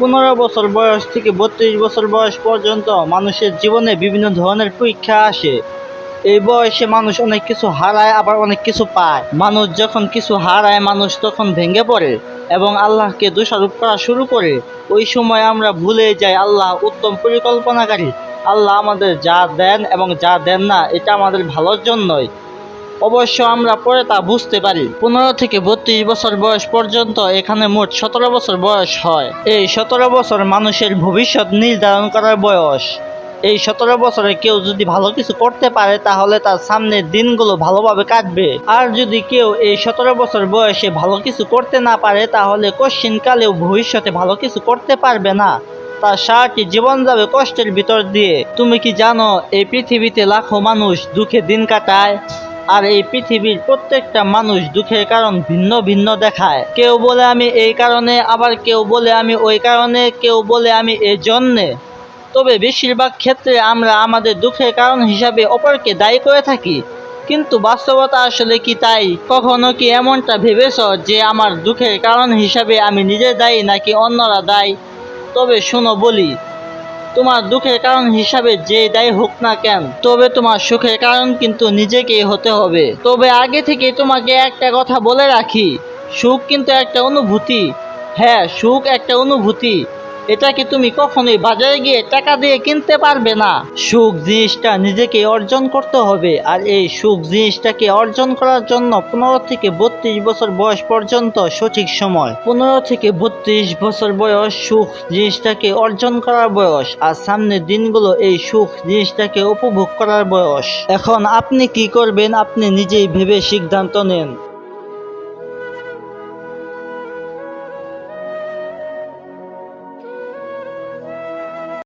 পনেরো বছর বয়স থেকে বত্রিশ বছর বয়স পর্যন্ত মানুষের জীবনে বিভিন্ন ধরনের পরীক্ষা আসে। এই বয়সে মানুষ অনেক কিছু হারায়, আবার অনেক কিছু পায়। মানুষ যখন কিছু হারায়, মানুষ তখন ভেঙে পড়ে এবং আল্লাহকে দোষারোপ করা শুরু করে। ওই সময় আমরা ভুলে যাই, আল্লাহ উত্তম পরিকল্পনাকারী। আল্লাহ আমাদের যা দেন এবং যা দেন না, এটা আমাদের ভালোর জন্যই। অবশ্য আমরা পরে তা বুঝতে পারি। পনেরো থেকে বত্রিশ বছর বয়স পর্যন্ত এখানে মোট সতেরো বছর বয়স হয়। এই সতেরো বছর মানুষের ভবিষ্যৎ নির্ধারণ করার বয়স। এই সতেরো বছরে কেউ যদি ভালো কিছু করতে পারে, তাহলে তার সামনের দিনগুলো ভালোভাবে কাটবে। আর যদি কেউ এই সতেরো বছর বয়সে ভালো কিছু করতে না পারে, তাহলে কশ্চিনকালেও ভবিষ্যতে ভালো কিছু করতে পারবে না। তার সারাটি জীবন যাবে কষ্টের ভিতর দিয়ে। তুমি কি জানো, এই পৃথিবীতে লাখো মানুষ দুঃখে দিন কাটায়? আর এই পৃথিবীর প্রত্যেকটা মানুষ দুঃখের কারণ ভিন্ন ভিন্ন দেখায়। কেউ বলে আমি এই কারণে, আবার কেউ বলে আমি ওই কারণে, কেউ বলে আমি এই জন্যে। তবে বেশিরভাগ ক্ষেত্রে আমরা আমাদের দুঃখের কারণ হিসাবে অপরকে দায়ী করে থাকি। কিন্তু বাস্তবতা আসলে কি তাই? কখনো কি এমনটা ভেবেছ যে আমার দুঃখের কারণ হিসাবে আমি নিজে দায়ী নাকি অন্যরা দায়ী? তবে শোনো বলি তোমার দুঃখের কারণ হিসাবে যে দায়ী হোক না কেন, তবে তোমার সুখের কারণ কিন্তু নিজেকেই হতে হবে। তবে আগে থেকে তোমাকে একটা কথা বলে রাখি, সুখ কিন্তু একটা অনুভূতি। হ্যাঁ সুখ একটা অনুভূতি। এটাকে তুমি কখনোই বাজারে গিয়ে টাকা দিয়ে কিনতে পারবে না? সুখ জিনিসটা নিজেকে অর্জন করতে হবে, আর এই সুখ জিনিসটাকে অর্জন করার জন্য পনেরো থেকে বত্রিশ বছর বয়স পর্যন্ত সঠিক সময়। পনেরো থেকে বত্রিশ বছর বয়স সুখ জিনিসটাকে অর্জন করার বয়স, আর সামনের দিনগুলো এই সুখ জিনিসটাকে উপভোগ করার বয়স। এখন আপনি কি করবেন? আপনি নিজেই ভেবে সিদ্ধান্ত নেন।